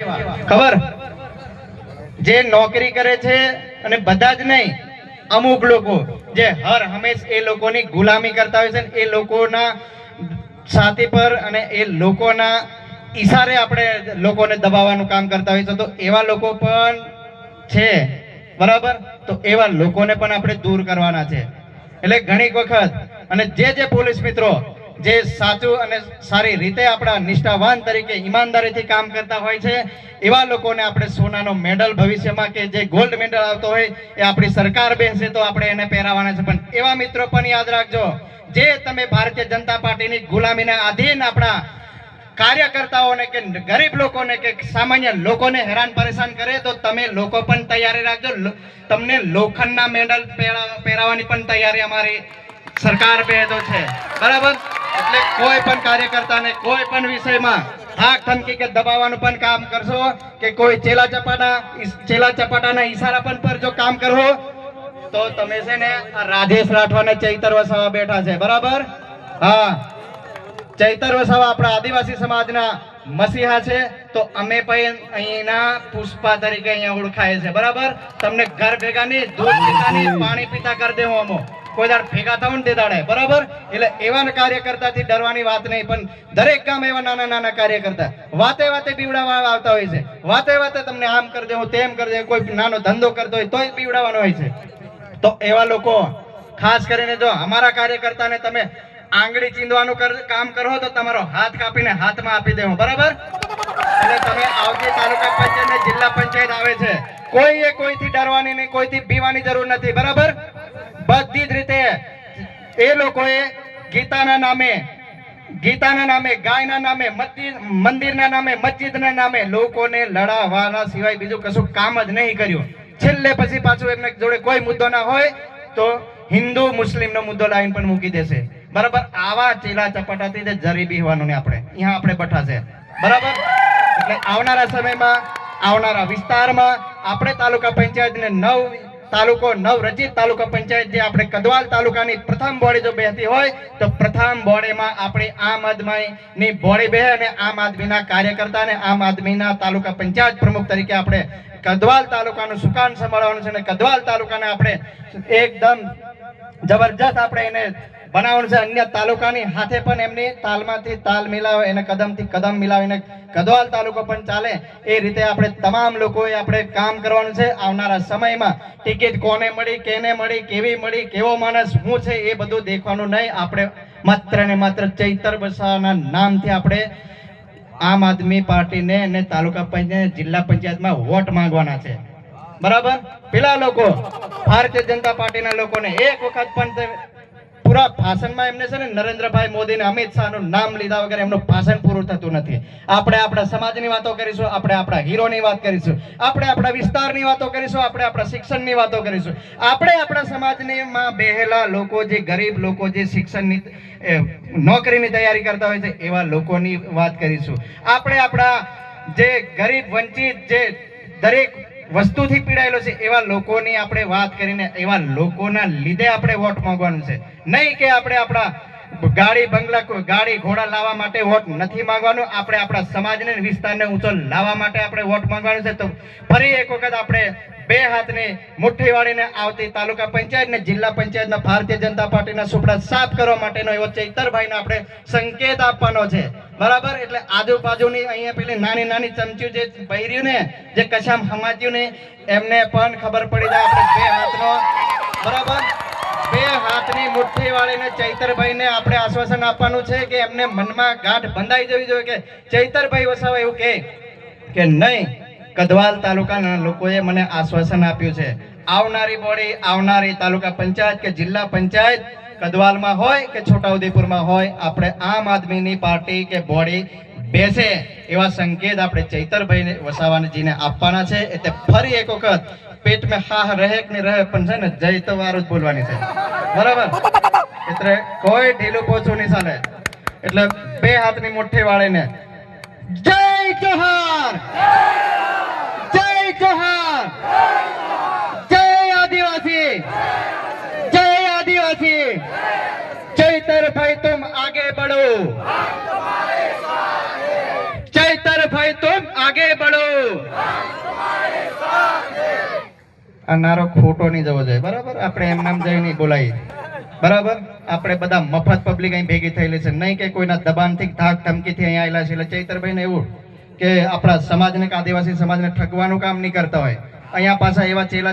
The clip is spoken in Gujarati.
ખબર? જે નોકરી કરે છે અને બધા જ નહીં, અમુક લોકો, જે હર હંમેશ એ લોકોની ગુલામી કરતા હોય છે એ લોકોના સાથી પર અને એ લોકોના ઈશારે આપણે લોકોને દબાવવાનું કામ કરતા હોય છે તો એવા લોકો પણ છે, બરાબર? તો એવા લોકોને પણ આપણે દૂર કરવાના છે. એટલે ઘણી વખત, અને જે જે પોલીસ મિત્રો જે સાચું અને સારી રીતે આપણા નિષ્ઠાવાન તરીકે ઈમાનદારીથી કામ કરતા હોય છે, એવા લોકોને આપણે સોનાનો મેડલ ભવિષ્યમાં કે જે ગોલ્ડ મેડલ આવતો હોય, એ આપણી સરકાર બેસે તો આપણે એને પહેરાવાના છે. પણ એવા મિત્રો પણ યાદ રાખજો, જે તમે ભારતીય જનતા પાર્ટીની ગુલામીના આધીન આપણા કાર્યકર્તાઓને કે ગરીબ લોકોને કે સામાન્ય લોકોને હેરાન પરેશાન કરે, તો તમે લોકો પણ તૈયારી રાખજો. તમને લોખંડના મેડલ પહેરા- પહેરાવવાની પણ તૈયારી અમારી સરકાર પહેરતો છે. બરાબર? એટલે કોઈ પણ કાર્યકર્તાને કોઈ પણ વિષયમાં હાક ધમકી કે દબાવવાનું પણ કામ કરશો કે કોઈ ચેલા ચપાટા ચેલા ચપાટાના ઈશારા પણ પર જો કામ કરો તો તમે છે ને રાજેશ રાઠવા ને ચૈતર વસાવા બેઠા છે. બરાબર? હા. ચૈતર વસાવા આપણા આદિવાસી સમાજના મસીહા છે, તો અમે પણ અહીંના પુષ્પા તરીકે અહીંયા ઓળખાય છે. બરાબર? તમને ઘર ભેગા નહીં, દૂધ પીતા નહીં, પાણી પીતા કરી દેવું અમો. કોઈ દાડ ભેગા થવું તે દાડે, બરાબર? એટલે એવા કાર્યકર્તાથી ડરવાની વાત નહીં, પણ દરેક કામ એવા નાના નાના કાર્યકર્તા. વાતે વાતે પીવડાવવા આવતા હોય છે. વાતે વાતે તમને આમ કરી દેવું તેમ કરી દેવું કોઈ નાનો ધંધો કરતો હોય તોય પીવડાવવાનો હોય છે. તો એવા લોકો, ખાસ કરીને જો અમારા કાર્યકર્તાને તમે આંગળી ચીંધવાનું કામ કરો તો તમારો હાથ કાપીને હાથમાં આપી દેવો, બરાબર? એટલે તમે આવતી તાલુકા પંચાયત જિલ્લા પંચાયત આવે છે. કોઈએ કોઈથી ડરવાની નહીં, કોઈથી પીવાની જરૂર નથી, બરાબર? બધી જ રીતે એ લોકોએ ગીતાના નામે ગીતાના નામે, ગાયના નામે મંદિરના નામે, મસ્જિદના નામે લોકોને લડાવવાના સિવાય બીજું કશું કામ જ નહીં કર્યું. છેલ્લે પછી પાછું એમને જોડે કોઈ મુદ્દો ના હોય તો હિન્દુ મુસ્લિમનો મુદ્દો લાવીને પણ મૂકી દેશે. બરાબર? આવા ચીલા ચપાટાથી જ જરી બીવાનું ને આપણે. અહીંયા આપણે બેઠા છે. બરાબર? એટલે આવનારા સમયમાં, આવનારા વિસ્તારમાં, આપણે તાલુકા પંચાયતને નવ તાલુકો નવ રચિત તાલુકા પંચાયત જે આપણે કદવાલ તાલુકાની પ્રથમ બોડી જો બેસતી હોય, તો પ્રથમ બોડીમાં આપણે આમ આદમીની બોડી બે અને આમ આદમીના કાર્યકર્તા અને આમ આદમીના તાલુકા પંચાયત પ્રમુખ તરીકે આપણે કદવાલ તાલુકાનું સુકાન સંભાળવાનું છે અને કદવાલ તાલુકાને આપણે એકદમ જબરજસ્ત આપણે એને બનાવવાનું છે અન્ય તાલુકાની હાથે પણ એમની તાલમાંથી તાલ મિલાવે, એને કદમથી કદમ મિલાવીને કદવાલ તાલુકો પણ ચાલે. એ રીતે આપણે તમામ લોકોએ આપણે કામ કરવાનું છે. આવનારા સમયમાં ટિકિટ કોને મળી, કેને મળી, કેવી મળી, કેવો માણસ શું છે એ બધું દેખવાનું નહીં. આપણે માત્ર ને માત્ર ચૈતર બસાના નામથી આપણે આમ આદમી પાર્ટીને અને તાલુકા પંચાયત જિલ્લા પંચાયતમાં વોટ માંગવાના છે. બરાબર? પેલા લોકો, ભારતીય જનતા પાર્ટીના લોકોને એક વખત પણ પૂરા ભાષણમાં એમને છે ને નરેન્દ્રભાઈ મોદી ને અમિત શાહનું નામ લીધા વગર એમનું ભાષણ પૂરું થતું નથી. આપણે આપણા સમાજની વાતો કરીશું, આપણે આપણા હીરોની વાત કરીશું, આપણે આપણા વિસ્તારની વાતો કરીશું, આપણે આપણા શિક્ષણની વાતો કરીશું. આપણે આપણા સમાજની માં બેહેલા લોકો જે ગરીબ લોકો જે શિક્ષણની નોકરીની તૈયારી કરતા હોય છે, એવા લોકોની વાત કરીશું. આપણે આપણા જે ગરીબ વંચિત જે દરેક વસ્તુથી પીડાયેલો છે, એવા લોકોની આપણે વાત કરીને, એવા લોકોના લીધે આપણે વોટ માંગવાનું છે. નહીં કે આપણે આપણા ગાડી બંગલા ગાડી ઘોડા લાવવા માટે વોટ નથી માંગવાનું, આપણે આપણા સમાજને વિસ્તારને ઊંચો લાવવા માટે આપણે વોટ માંગવાનું છે. તો ફરી એક વખત આપણે બે હાથની મુઠ્ઠી વાળીને આવતી તાલુકા પંચાયત ને જિલ્લા પંચાયતના ભારતીય જનતા પાર્ટીના સુપડા સાફ કરવા માટેનો એવો ચૈતરભાઈને આપણે સંકેત આપવાનો છે. બરાબર? એટલે આજુબાજુની અહીંયા પેલી નાની નાની ચમચીઓ જે પહેર્યું ને, જે કશામ હમાચ્યું ને, એમને પણ ખબર પડી જાય આપણે બે હાથનો. બરાબર? બે હાથની મુઠ્ઠી વાળીને ચૈતરભાઈને આપણે આશ્વાસન આપવાનું છે કે એમને મનમાં ગાંઠ બંધાઈ જવી જોઈએ કે ચૈતરભાઈ વસાવા એવું કે નહીં, કદવાલ તાલુકાના લોકોએ મને આશ્વાસન આપ્યું છે. આવનારી બોડી, આવનારી તાલુકા પંચાયત કે જિલ્લા પંચાયત કદવાલમાં હોય કે છોટાઉદેપુરમાં હોય, આપણે આમ આદમીની પાર્ટી કે બોડી બેસે એવા સંકેત આપણે ચૈતરભાઈ વસાવાજીને આપવાના છે. એટલે ફરી એક વખત પેટ મેં હા રહે કે નહીં રહે, પણ છે ને જય તો વારું જ બોલવાની છે. બરાબર? એટલે કોઈ ઢીલું પોચું નહીં ચાલે. એટલે બે હાથની મુઠ્ઠી વાળીને જય જોહાર નથી. ચૈતર ભાઈ તુમ આગે બઢો ચૈતર ભાઈ તુમ આગે બઢો આ નારો ખોટો નહીં જવો જોઈએ. બરાબર? આપણે એમ નામ જઈ નહીં બોલાય બરાબર? આપણે બધા મફત પબ્લિક અહીં ભેગી થયેલી છે. નહીં કે કોઈના દબાણથી ધાક ધમકીથી અહીંયા આવેલા છે. એટલે ચૈતરભાઈને એવું કે આપણા સમાજને આદિવાસી સમાજને ઠગવાનું કામ નહીં કરતા હોય. અહીંયા પાછા એવા ચેલા